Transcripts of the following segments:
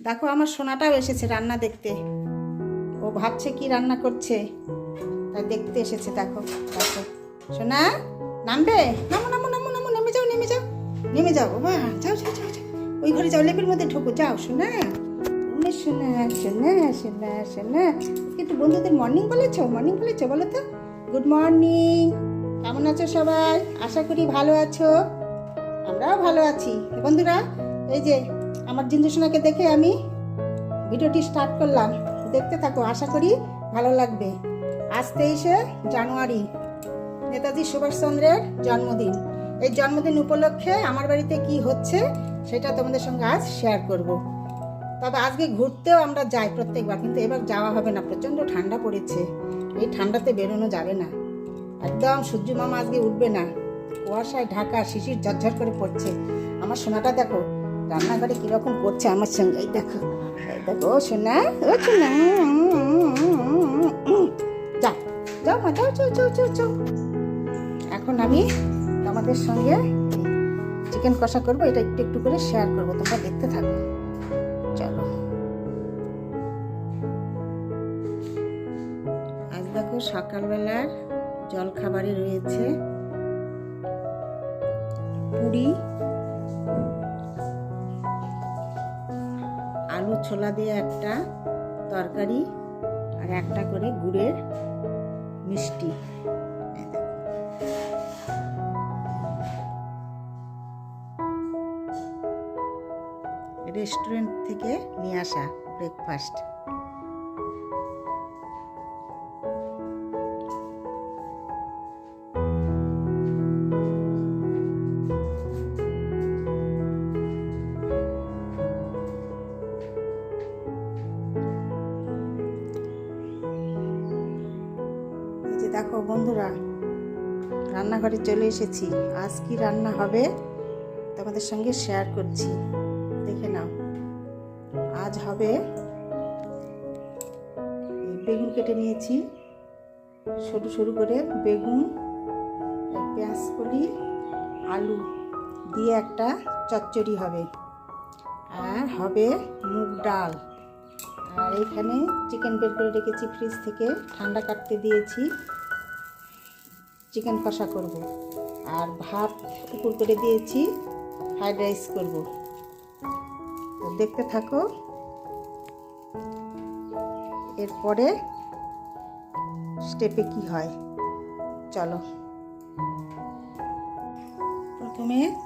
দেখো আমার সোনাটাও এসেছে রান্না দেখতে। ও ভাবছে কি রান্না করছে। তাই দেখতে এসেছে, দেখো দেখো। সোনা, নামবে? নামো নামো নামো নামো, নেমে যাও নেমে যাও নেমে যাও। বাবা যাও যাও যাও যাও। ওই ঘরে যাও, লেপের মধ্যে ঢোকো, যাও, সোনা। সোনা সোনা সোনা সোনা। একটু বন্ধুদের মর্নিং বলেছ? মর্নিং বলেছ, বলো তো। গুড মর্নিং কেমন আছো সবাই? আশা করি ভালো আছো। আমরাও ভালো আছি। বন্ধুরা, এই যে আমার জিন্দু সোনাকে দেখে আমি ভিডিওটি স্টার্ট করলাম। দেখতে থাকো, আশা করি ভালো লাগবে। আজ তেইশে জানুয়ারি, নেতাজি সুভাষচন্দ্রের জন্মদিন। এই জন্মদিন উপলক্ষে আমার বাড়িতে কি হচ্ছে সেটা তোমাদের সঙ্গে আজ শেয়ার করব। তবে আজকে ঘুরতেও আমরা যাই প্রত্যেকবার, কিন্তু এবার যাওয়া হবে না। প্রচণ্ড ঠান্ডা পড়েছে। এই ঠান্ডাতে বেরোনো যাবে না। একদম সূর্য মামা আজকে উঠবে না। কুয়াশায় ঢাকা শিশির ঝরঝর করে পড়ছে। আমার সোনাটা দেখো রান্নাঘরে কীরকম করছে আমার সঙ্গে? এই দেখো দেখো, ও সোনা ও সোনা যাও যাও মা, যাও যাও যাও যাও যাও। এখন আমি তোমাদের সঙ্গে চিকেন কষা করব, এটা একটু একটু করে শেয়ার করব, তোমরা দেখতে থাকো। চলো। আজ দেখো সকালবেলার জলখাবারে রয়েছে পুরি ছোলা দিয়ে একটা তরকারি আর একটা করে গুড়ের মিষ্টি। রেস্টুরেন্ট থেকে নিয়ে আসা ব্রেকফাস্ট দেখো বন্ধুরা, রান্নাঘরে চলে এসেছি। আজ কি রান্না হবে তোমাদের সঙ্গে শেয়ার করছি। দেখে নাও। আজ হবে বেগুন কেটে নিয়েছি। সরু সরু করে বেগুন পেঁয়াজ কলি, আলু দিয়ে একটা চচ্চড়ি হবে। আর হবে মুগ ডাল। আর এখানে চিকেন বের করে রেখেছি ফ্রিজ থেকে। ঠান্ডা কাটতে দিয়েছি। চিকেন কষা করব। আর ভাত উপর করে দিয়েছি, ফ্রাইড রাইস করব। দেখতে থাকো। এরপরে স্টেপে কি হয়? চলো। প্রথমে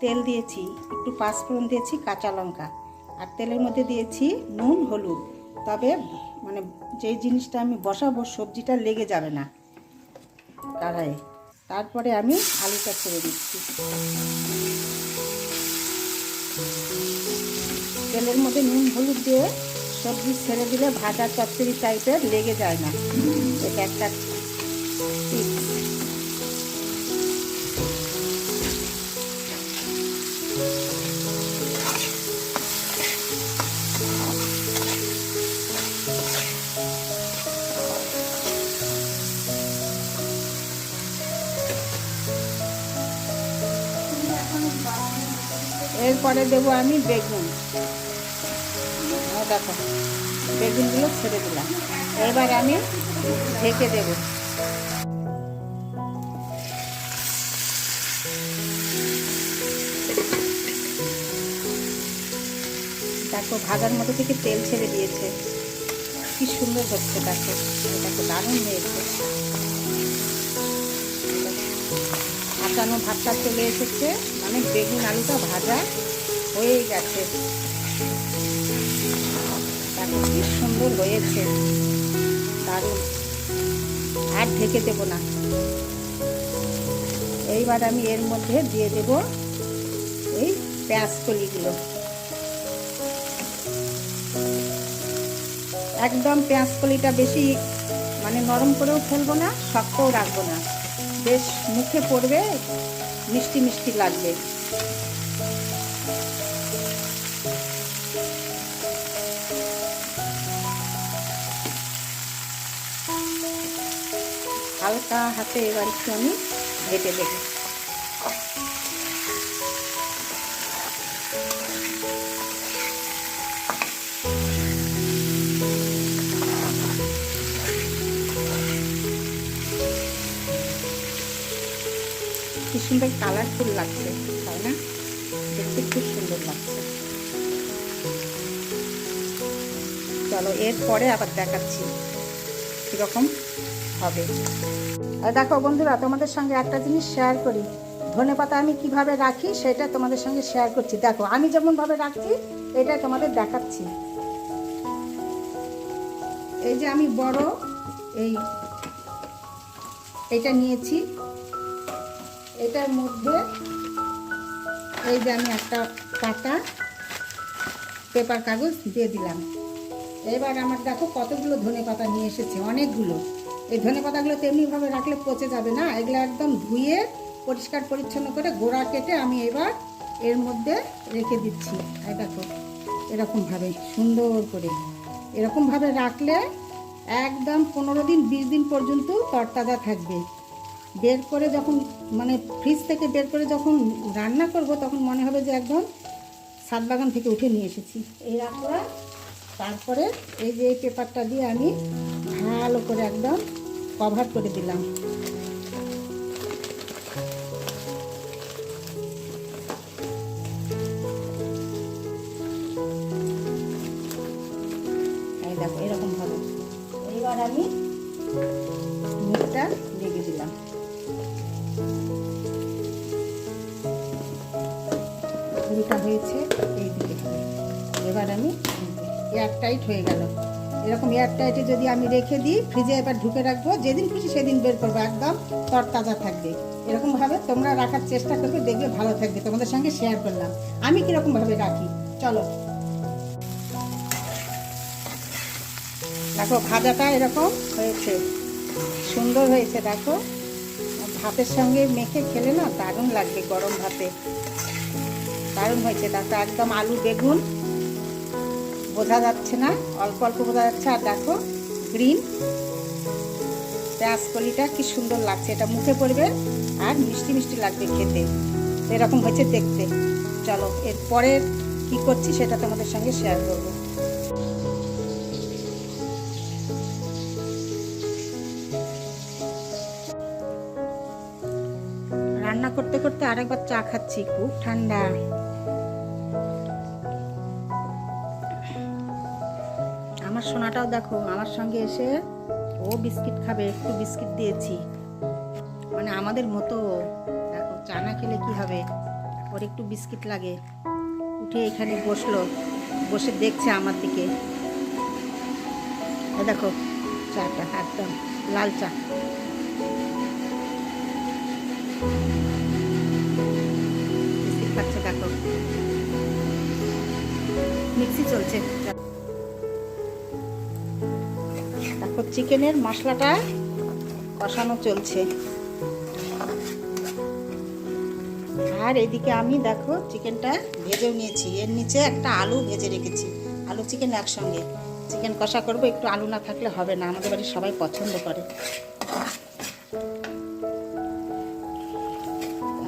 তেল দিয়েছি, একটু পাঁচফোড়ন দিয়েছি কাঁচা লঙ্কা। আর তেলের মধ্যে দিয়েছি নুন, হলুদ। তবে মানে যেই জিনিসটা আমি বসাবো সবজিটা লেগে যাবে না। কড়াইয়ে তারপরে আমি আলুটা ছেড়ে দিচ্ছি। তেলের মধ্যে নুন, হলুদ দিয়ে সবজি ছেড়ে দিলে ভাজা চচ্চড়ি টাইপের লেগে যায় না। এটা একটা। এরপরে দেবো আমি বেগুন। দেখো, বেগুনগুলো ছেড়ে দিলাম। এবার আমি ঢেকে দেব। দেখো, ভাজার মতো থেকে তেল ছেড়ে দিয়েছে। কি সুন্দর হচ্ছে দেখো। দেখো, দারুণ হয়েছে। আটানো ভাতটা চলে এসেছে। মানে বেগুন আলুটা ভাজা। হয়ে গেছে। কি সুন্দর হয়েছে। দারুণ। আর ঢেকে দেবো না। এইবার আমি এর মধ্যে দিয়ে দেব এই পেঁয়াজ কলিগুলো। একদম পেঁয়াজ কলিটা বেশি মানে নরম করেও ফেলব না, শক্তও রাখব না। বেশ মুখে পড়বে, মিষ্টি মিষ্টি লাগবে। হালকা হাতে এবার একটু আমি ভেজে দেব। কি সুন্দর কালারফুল লাগছে, তাই না? দেখতে খুব সুন্দর লাগছে। চলো, এরপরে আবার দেখাচ্ছি কীরকম হবে। আর দেখো বন্ধুরা, তোমাদের সঙ্গে একটা জিনিস শেয়ার করি। ধনে পাতা আমি কীভাবে রাখি সেটা তোমাদের সঙ্গে শেয়ার করছি। দেখো, আমি যেমনভাবে রাখছি, এটা তোমাদের দেখাচ্ছি। এই যে আমি বড়, এই এটা নিয়েছি। এটার মধ্যে এই যে আমি একটা পাতা, পেপার কাগজ দিয়ে দিলাম। এবার আমার দেখো কতগুলো ধনে পাতা নিয়ে এসেছে, অনেকগুলো। এই ধনে পাতাগুলো তেমনিভাবে রাখলে পচে যাবে না, এগুলো একদম ধুয়ে পরিষ্কার পরিচ্ছন্ন করে গোড়া কেটে আমি এবার এর মধ্যে রেখে দিচ্ছি। এই দেখো এরকমভাবে সুন্দর করে। এরকমভাবে রাখলে একদম পনেরো দিন, বিশ দিন পর্যন্ত তরতাজা থাকবে। বের করে যখন মানে ফ্রিজ থেকে বের করে যখন রান্না করব, তখন মনে হবে যে একদম সাত বাগান থেকে উঠে নিয়ে এসেছি। এই রাখলাম তারপরে এই যে এই পেপারটা দিয়ে আমি ভালো করে একদম কভার করে দিলাম। এরকম হবে এইবার আমি মুখটা হয়েছে এবার আমি এয়ার টাইট হয়ে গেল। এরকম এয়ার টাইটে যদি আমি রেখে দিই ফ্রিজে এবার ঢুকে রাখব, যেদিন খুশি সেদিন বের করব, একদম তরতাজা থাকবে। এরকমভাবে তোমরা রাখার চেষ্টা করবে, দেখবে ভালো থাকবে। তোমাদের সঙ্গে শেয়ার করলাম। আমি কীরকমভাবে রাখি? চলো। দেখো, ভাজাটা এরকম হয়েছে। সুন্দর হয়েছে, দেখো। ভাতের সঙ্গে মেখে খেলে না দারুণ লাগবে গরম ভাতে। দারুণ হয়েছে, দেখো, একদম আলু, বেগুন। বোঝা যাচ্ছে না। অল্প অল্প বোঝা যাচ্ছে। আর দেখো গ্রিন পেঁয়াজ কলিটা কি সুন্দর লাগছে। এটা মুখে পড়বে আর মিষ্টি মিষ্টি লাগবে খেতে। এরকম হয়েছে দেখতে। চলো, এরপরে কি করছি সেটা তোমাদের সঙ্গে শেয়ার করব। রান্না করতে করতে আরেকবার চা খাচ্ছি। খুব ঠান্ডা। সোনাটাও দেখো, আমার সঙ্গে এসে ও বিস্কিট খাবে, একটু বিস্কিট দিয়েছি। মানে আমাদের মতো, দেখো চা না খেলে কি হবে? ওর একটু বিস্কিট লাগে। উঠে এখানে বসল, বসে দেখছে আমার দিকে। দেখো, চাটা, একদম লাল চা। বিস্কিট খাচ্ছে, দেখো। মিক্সি চলছে। চিকেনের মশলাটা কষানো চলছে। আর এদিকে আমি দেখো চিকেনটা ভেজেও নিয়েছি। এর নিচে একটা আলু ভেজে রেখেছি। আলু, চিকেন একসঙ্গে। চিকেন কষা করব, একটু আলু না থাকলে হবে না। আমাদের বাড়ির সবাই পছন্দ করে।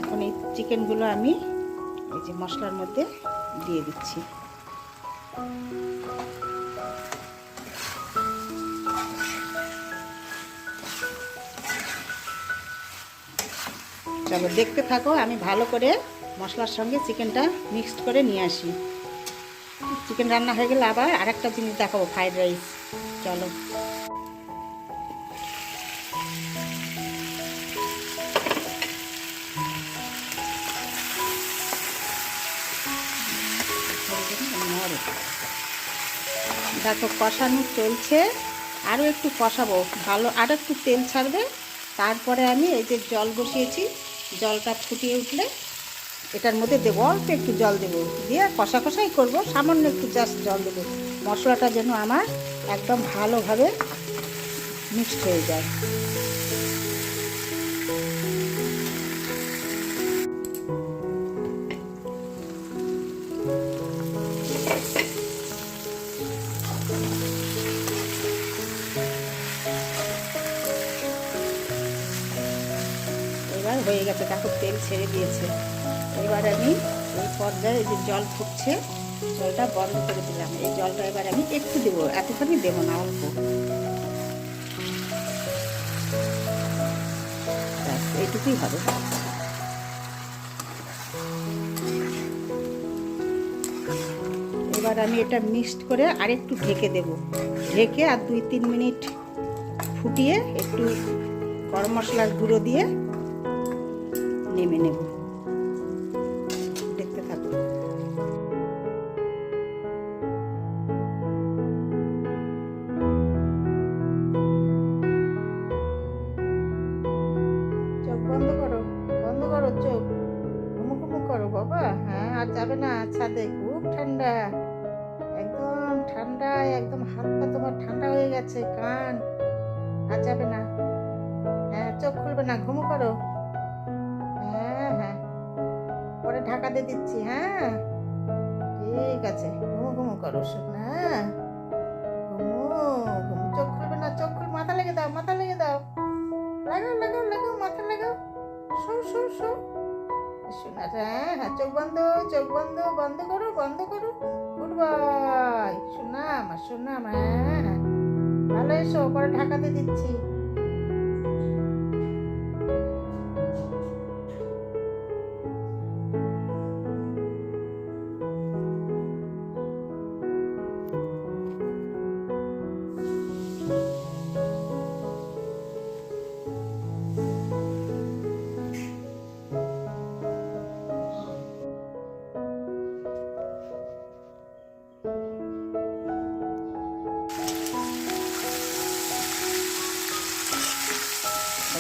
এখন এই চিকেনগুলো আমি এই যে মশলার মধ্যে দিয়ে দিচ্ছি। চলো দেখতে থাকো, আমি ভালো করে মশলার সঙ্গে চিকেনটা মিক্সড করে নিয়ে আসি। চিকেন রান্না হয়ে গেলে আবার আরেকটা জিনিস দেখাবো, ফ্রাইড রাইস। চলো। দেখো, কষানো চলছে। আরও একটু কষাবো, ভালো আরও একটু তেল ছাড়বে। তারপরে আমি এই যে জল বসিয়েছি জলটা ফুটিয়ে উঠলে এটার মধ্যে দেবো, অল্প একটু জল দেবো। দিয়ে কষা কষাই করব, সামান্য একটু জাস্ট জল দেবো। মশলাটা যেন আমার একদম ভালোভাবে মিক্সড হয়ে যায়। গেছে দেখো তেল ছেড়ে দিয়েছে। এবার আমি এই পর্যায়ে যে জল ফুটছে, জলটা বন্ধ করে দিলাম। এই জলটা এবার আমি একটু দেবো, এতখানি দেবো না, অল্প। এইটুকুই হবে। এবার আমি এটা মিক্সড করে আরেকটু ঢেকে দেব। ঢেকে আর দুই তিন মিনিট ফুটিয়ে একটু গরম মশলার গুঁড়ো দিয়ে নেমে নেব। দেখতে থাকো। চোখ বন্ধ করো বন্ধ করো চোখ। ঘুমু ঘুমু করো বাবা। হ্যাঁ আর যাবে না ছাদে। খুব ঠান্ডা। একদম ঠান্ডা, একদম হাত পা তোমার ঠান্ডা হয়ে গেছে, কান। আর যাবে না। হ্যাঁ চোখ খুলবে না, ঘুমু করো। ঢাকা দিয়ে দিচ্ছি হ্যাঁ? ঠিক আছে। ঘুমু ঘুমু করো না ঘুমু ঘুমু। চোখ খুলবে না, চোখ খুল, মাথা লেগে দাও, মাথা লেগে দাও। লাগাও লাগাও লাগাও, মাথা লাগাও। শো শো শো। শোনা হ্যাঁ হ্যাঁ চোখ বন্ধ চোখ বন্ধ বন্ধ করো বন্ধ করো। Goodbye. শোনা আমার শোনা আমার হ্যাঁ হ্যাঁ। ভালো এসো, পরে ঢাকাতে দিচ্ছি।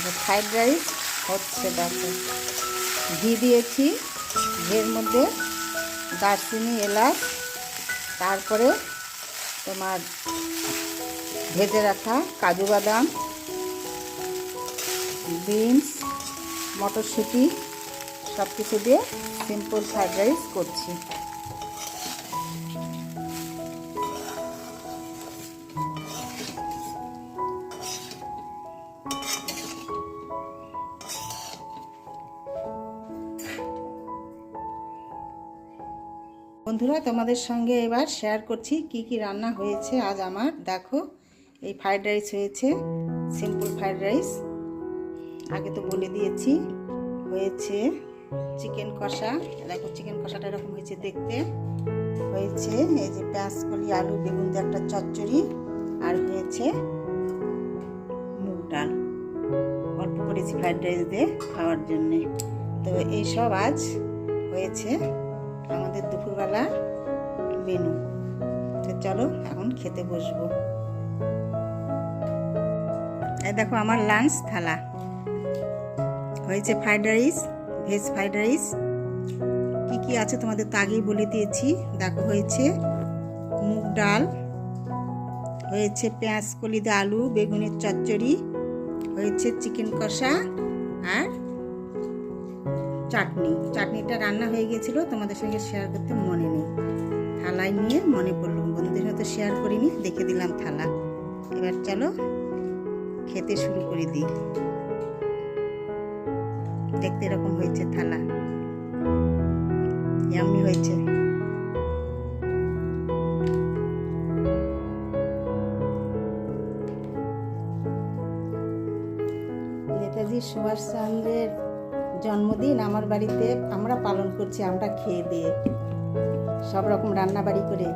তারপর ফ্রাইড রাইস হচ্ছে দেখো। ঘি দিয়েছি, ঘিয়ের মধ্যে দারচিনি, এলাচ, তারপরে তোমার ভেজে রাখা কাজু বাদাম, বিনস, মটরশুঁটি সব কিছু দিয়ে সিম্পল ফ্রাইড রাইস করছি। তোমাদের সঙ্গে এবার শেয়ার করছি কি কি রান্না হয়েছে আজ আমার। দেখো, এই ফ্রাইড রাইস হয়েছে সিম্পল ফ্রাইড রাইস আগে তো বলে দিয়েছি, হয়েছে চিকেন কষা। দেখো চিকেন কষাটা এরকম হয়েছে দেখতে। হয়েছে এই যে পেঁয়াজ কলি আলু, বেগুন দিয়ে একটা চচ্চড়ি। আর হয়েছে মুগ ডাল। অল্প করেছি ফ্রাইড রাইস দিয়ে খাওয়ার জন্যে। তো এইসব আজ হয়েছে আমাদের দুপুরবেলা। মেনু। তো চলো এখন খেতে বসবো। এই দেখো আমার লাঞ্চ থালা। হয়েছে fried rice veg fried rice কী কী আছে তোমাদের তো আগেই বলে দিয়েছি। দেখো হয়েছে মুগ ডাল, হয়েছে পেঁয়াজ কলিতে আলু, বেগুনের চচ্চড়ি, হয়েছে চিকেন কষা আর চাটনি। চাটনিটা রান্না হয়ে গিয়েছিল তোমাদের সঙ্গে শেয়ার করতে মনে নেই। থালায় নিয়ে মনে পড়ল, বন্ধুদের সাথে শেয়ার করিনি, দেখে দিলাম থালা। এবার চলো খেতে শুরু করে দিই। দেখতে এরকম হয়েছে থালা। ইয়াম্মি হয়েছে। নেতাজি সুভাষচন্দ্রের জন্মদিন আমার বাড়িতে, আমরা পালন করছি, আমরা খেয়ে দিয়ে। সব রকম রান্না বাড়ি করে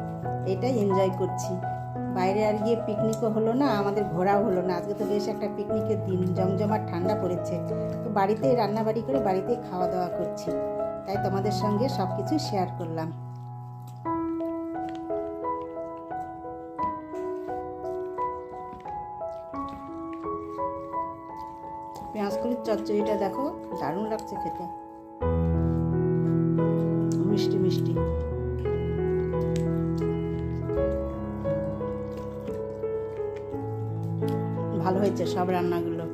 এটাই এনজয় করছি। বাইরে আর গিয়ে পিকনিকও হলো না, আমাদের ঘোরাও হলো না। আজকে তো বেশ একটা পিকনিকের দিন, জমজমাট ঠান্ডা পড়েছে। তো বাড়িতেই রান্নাবাড়ি করে বাড়িতেই খাওয়া দাওয়া করছি। তাই তোমাদের সঙ্গে সব কিছু শেয়ার করলাম। পেঁয়াজকলির চচ্চড়িটা দেখো, দারুণ লাগছে খেতে। মিষ্টি মিষ্টি। ভালো হয়েছে সব রান্নাগুলো।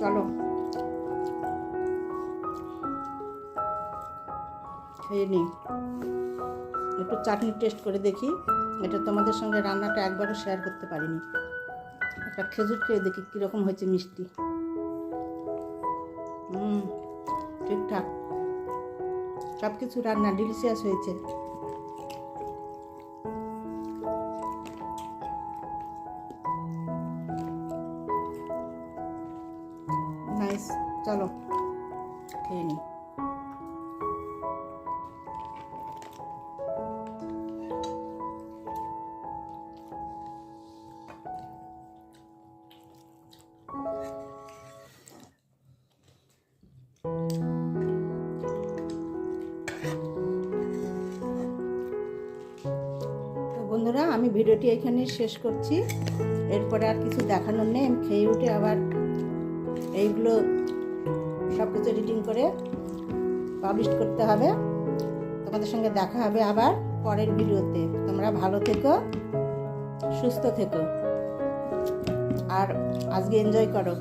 চলো। খেয়ে নিই একটু চাটনি টেস্ট করে দেখি। এটা তোমাদের সঙ্গে রান্নাটা একবারও শেয়ার করতে পারিনি। একটা খেজুর খেয়ে দেখি কীরকম হয়েছে মিষ্টি। হুম ঠিকঠাক। সব কিছু রান্না ডিলিশিয়াস হয়েছে। বন্ধুরা, আমি ভিডিওটি এখানে শেষ করছি। এরপরে আর কিছু দেখানোর নেই, আমি খেয়ে উঠে আবার এইগুলো সব কিছু এডিটিং করে পাবলিশ করতে হবে। তোমাদের সঙ্গে দেখা হবে আবার পরের ভিডিওতে। তোমরা ভালো থেকো, সুস্থ থেকো। আর আজকে এনজয় করো।